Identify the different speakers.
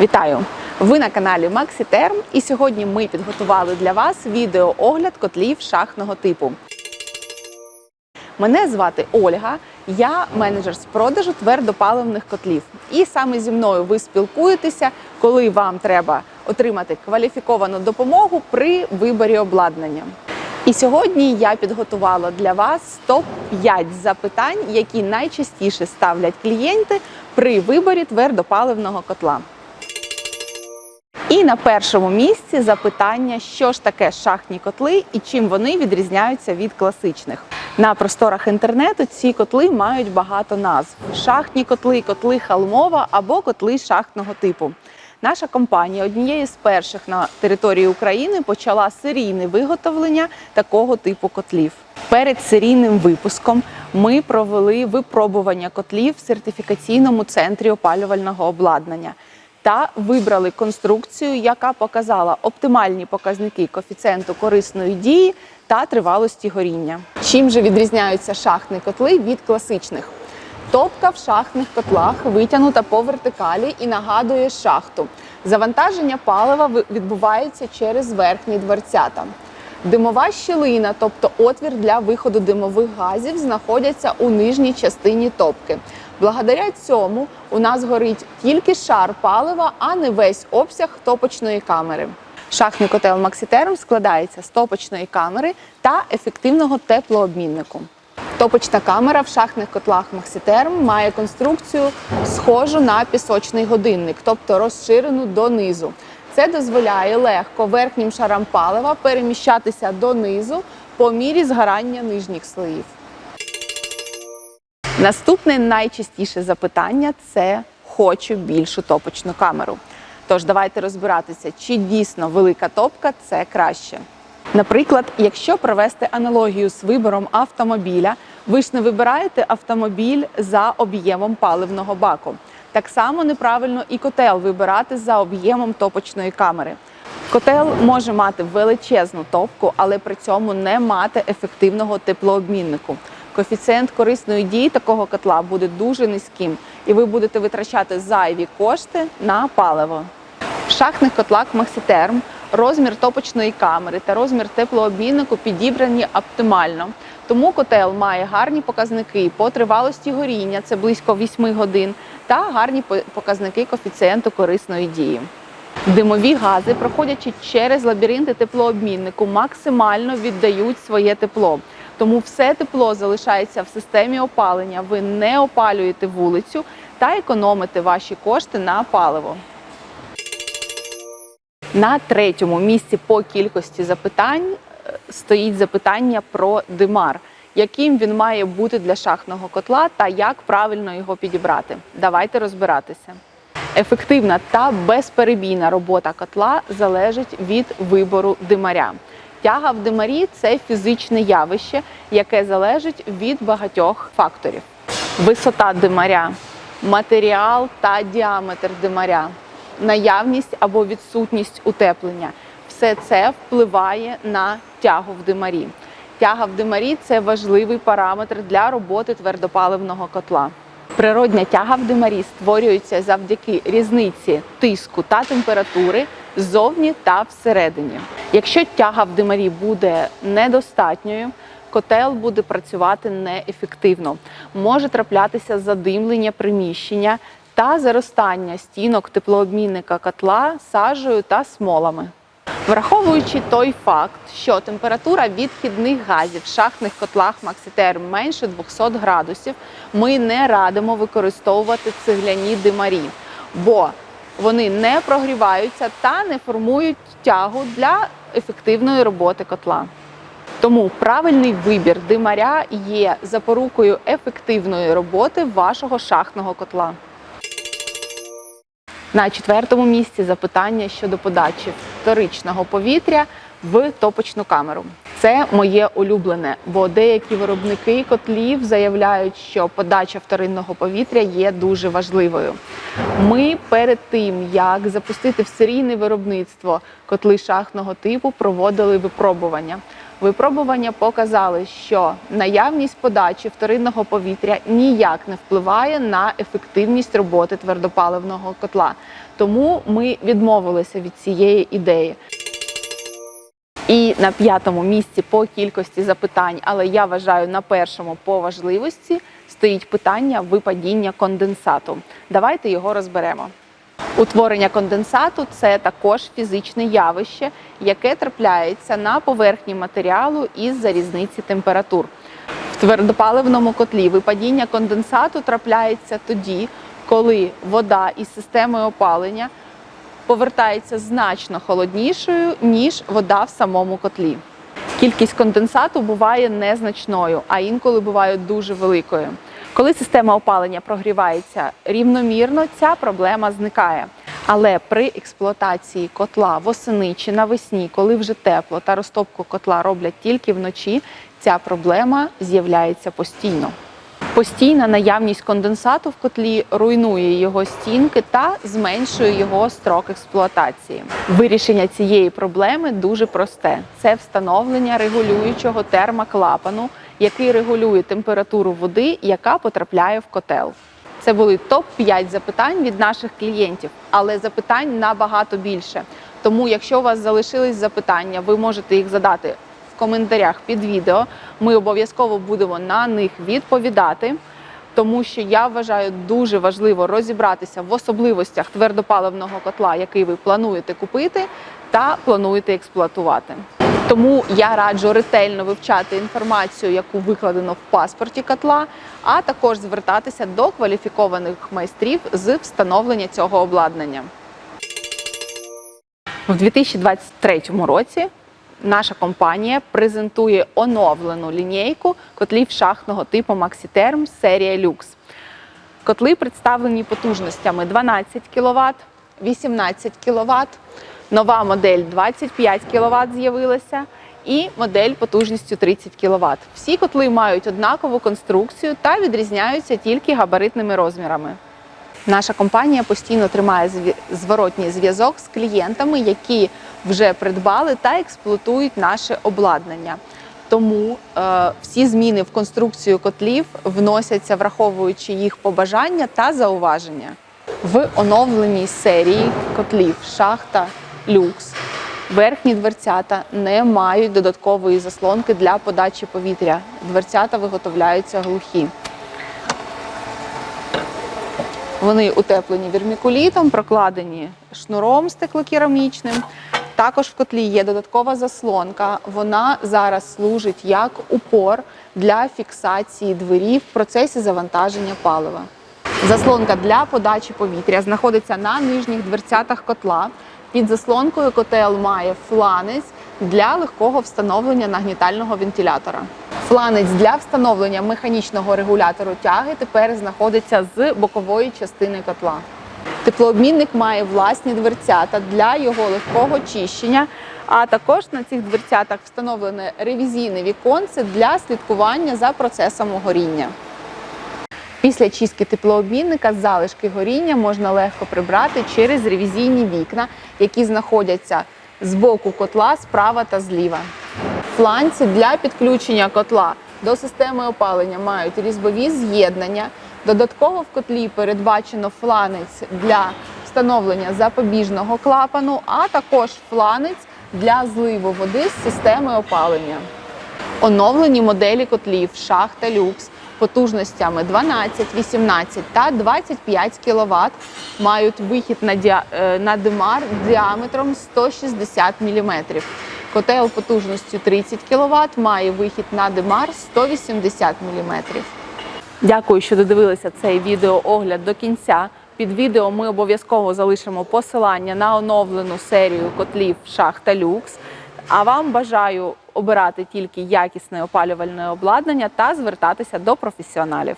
Speaker 1: Вітаю! Ви на каналі Максітерм, і сьогодні ми підготували для вас відеоогляд котлів шахтного типу. Мене звати Ольга, я менеджер з продажу твердопаливних котлів. І саме зі мною ви спілкуєтеся, коли вам треба отримати кваліфіковану допомогу при виборі обладнання. І сьогодні я підготувала для вас топ-5 запитань, які найчастіше ставлять клієнти при виборі твердопаливного котла. І на першому місці запитання, що ж таке шахтні котли і чим вони відрізняються від класичних. На просторах інтернету ці котли мають багато назв: шахтні котли, котли халмова або котли шахтного типу. Наша компанія однією з перших на території України почала серійне виготовлення такого типу котлів. Перед серійним випуском ми провели випробування котлів в сертифікаційному центрі опалювального обладнання та вибрали конструкцію, яка показала оптимальні показники коефіцієнту корисної дії та тривалості горіння. Чим же відрізняються шахтні котли від класичних? Топка в шахтних котлах витягнута по вертикалі і нагадує шахту. Завантаження палива відбувається через верхні дверцята. Димова щілина, тобто отвір для виходу димових газів, знаходяться у нижній частині топки. Благодаря цьому у нас горить тільки шар палива, а не весь обсяг топочної камери. Шахтний котел Макситерм складається з топочної камери та ефективного теплообміннику. Топочна камера в шахтних котлах Макситерм має конструкцію схожу на пісочний годинник, тобто розширену донизу. Це дозволяє легко верхнім шарам палива переміщатися донизу по мірі згорання нижніх слоїв. Наступне найчастіше запитання це хочу більшу топочну камеру. Тож давайте розбиратися, чи дійсно велика топка це краще. Наприклад, якщо провести аналогію з вибором автомобіля, ви ж не вибираєте автомобіль за об'ємом паливного баку. Так само неправильно і котел вибирати за об'ємом топочної камери. Котел може мати величезну топку, але при цьому не мати ефективного теплообміннику. Коефіцієнт корисної дії такого котла буде дуже низьким, і ви будете витрачати зайві кошти на паливо. В шахтних котлах Макситерм розмір топочної камери та розмір теплообміннику підібрані оптимально. Тому котел має гарні показники по тривалості горіння, це близько 8 годин, та гарні показники коефіцієнту корисної дії. Димові гази, проходячи через лабіринти теплообміннику, максимально віддають своє тепло. Тому все тепло залишається в системі опалення. Ви не опалюєте вулицю та економите ваші кошти на паливо. На третьому місці по кількості запитань е, стоїть запитання про димар, яким він має бути для шахтного котла та як правильно його підібрати. Давайте розбиратися. Ефективна та безперебійна робота котла залежить від вибору димаря. Тяга в димарі це фізичне явище, яке залежить від багатьох факторів: висота димаря, матеріал та діаметр димаря, наявність або відсутність утеплення. Все це впливає на тягу в димарі. Тяга в димарі це важливий параметр для роботи твердопаливного котла. Природня тяга в димарі створюється завдяки різниці тиску та температури ззовні та всередині. Якщо тяга в димарі буде недостатньою, котел буде працювати неефективно. Може траплятися задимлення приміщення та заростання стінок теплообмінника котла сажею та смолами. Враховуючи той факт, що температура відхідних газів в шахтних котлах Макситер менше 200 градусів, ми не радимо використовувати цегляні димарі, бо вони не прогріваються та не формують тягу для ефективної роботи котла. Тому правильний вибір димаря є запорукою ефективної роботи вашого шахтного котла. На четвертому місці запитання щодо подачі вторичного повітря в топочну камеру. Це моє улюблене, бо деякі виробники котлів заявляють, що подача вторинного повітря є дуже важливою. Ми перед тим, як запустити в серійне виробництво котли шахтного типу, проводили випробування. Випробування показали, що наявність подачі вторинного повітря ніяк не впливає на ефективність роботи твердопаливного котла. Тому ми відмовилися від цієї ідеї. І на п'ятому місці по кількості запитань, але я вважаю на першому по важливості стоїть питання випадіння конденсату. Давайте його розберемо. Утворення конденсату це також фізичне явище, яке трапляється на поверхні матеріалу із-за різниці температур. В твердопаливному котлі випадіння конденсату трапляється тоді, коли вода із системи опалення повертається значно холоднішою, ніж вода в самому котлі. Кількість конденсату буває незначною, а інколи буває дуже великою. Коли система опалення прогрівається рівномірно, ця проблема зникає. Але при експлуатації котла восени чи навесні, коли вже тепло та розтопку котла роблять тільки вночі, ця проблема з'являється постійно. Постійна наявність конденсату в котлі руйнує його стінки та зменшує його строк експлуатації. Вирішення цієї проблеми дуже просте: це встановлення регулюючого термоклапану, який регулює температуру води, яка потрапляє в котел. Це були топ-5 запитань від наших клієнтів, але запитань набагато більше. Тому, якщо у вас залишились запитання, ви можете їх задати в коментарях під відео. Ми обов'язково будемо на них відповідати, тому що я вважаю дуже важливо розібратися в особливостях твердопаливного котла, який ви плануєте купити та плануєте експлуатувати. Тому я раджу ретельно вивчати інформацію, яку викладено в паспорті котла, а також звертатися до кваліфікованих майстрів з встановлення цього обладнання. У 2023 році наша компанія презентує оновлену лінійку котлів шахтного типу Maxiterm серія Lux. Котли представлені потужностями 12 кВт, 18 кВт, нова модель 25 кВт з'явилася і модель потужністю 30 кВт. Всі котли мають однакову конструкцію та відрізняються тільки габаритними розмірами. Наша компанія постійно тримає зворотній зв'язок з клієнтами, які вже придбали та експлуатують наше обладнання. Тому е, всі зміни в конструкцію котлів вносяться, враховуючи їх побажання та зауваження. В оновленій серії котлів шахта люкс верхні дверцята не мають додаткової заслонки для подачі повітря. Дверцята виготовляються глухі. Вони утеплені вірмікулітом, прокладені шнуром стеклокерамічним. Також в котлі є додаткова заслонка. Вона зараз служить як упор для фіксації двері в процесі завантаження палива. Заслонка для подачі повітря знаходиться на нижніх дверцятах котла. Під заслонкою котел має фланець для легкого встановлення нагнітального вентилятора. Фланець для встановлення механічного регулятору тяги тепер знаходиться з бокової частини котла. Теплообмінник має власні дверцята для його легкого чищення, а також на цих дверцятах встановлене ревізійне віконце для слідкування за процесом горіння. Після чистки теплообмінника залишки горіння можна легко прибрати через ревізійні вікна, які знаходяться з боку котла справа та зліва. Фланці для підключення котла до системи опалення мають різьбові з'єднання. Додатково в котлі передбачено фланець для встановлення запобіжного клапану, а також фланець для зливу води з системи опалення. Оновлені моделі котлів шахта люкс потужностями 12, 18 та 25 кВт мають вихід на, діа... е, на димар діаметром 160 мм. Котел потужністю 30 кВт має вихід на димар 180 мм. Дякую, що додивилися цей відеоогляд до кінця. Під відео ми обов'язково залишимо посилання на оновлену серію котлів шахта люкс. А вам бажаю обирати тільки якісне опалювальне обладнання та звертатися до професіоналів.